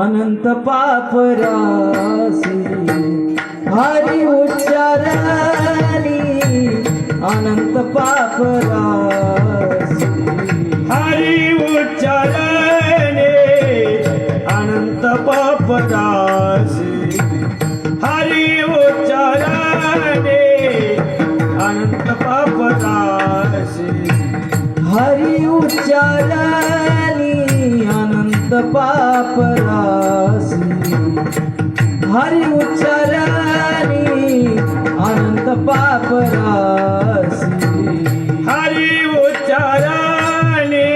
अनंत पापरासी हरि उच्चारणी अनंत पापरासी हरि उच्चारणे अनंत पापदासी हरि उच्चारणे अनंत पापदासी हरि उच्चारण अनंत पापरासी हरी उच्चारणी अनंत पापरासी हरी उच्चारणे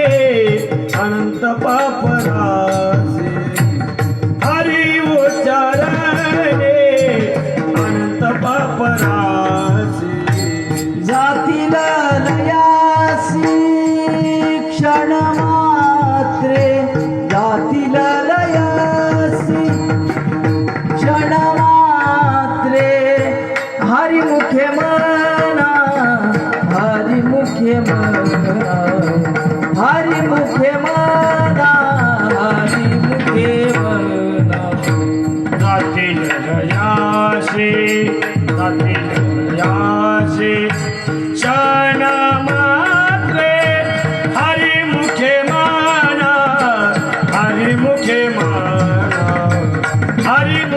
अनंत पापदासी हरी उच्चारणे अनंत पापदासी जातीला नयासी क्षणमा हरी हरिमुखे मना हरी हरिमुखे मना हरिमुखे मना हरिमुखे मना। जातील लयासे जातील लयासे क्षण मात्रे हरी मुखे माना। हरी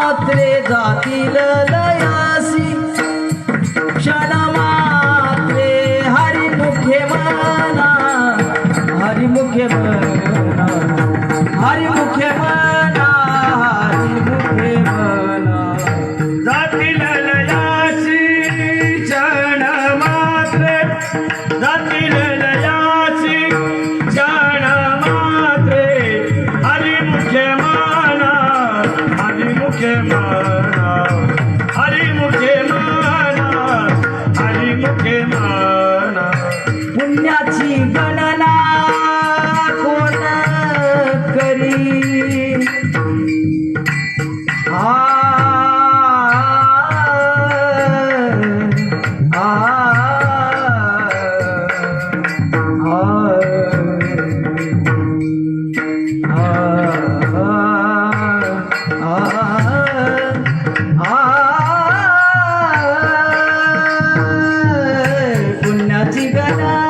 मात्रे जातील लयासी. क्षण मात्रे हरिमुखे मना. हरिमुखे मना. हरिमुखे ganar.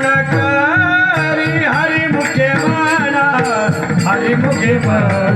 Yeah.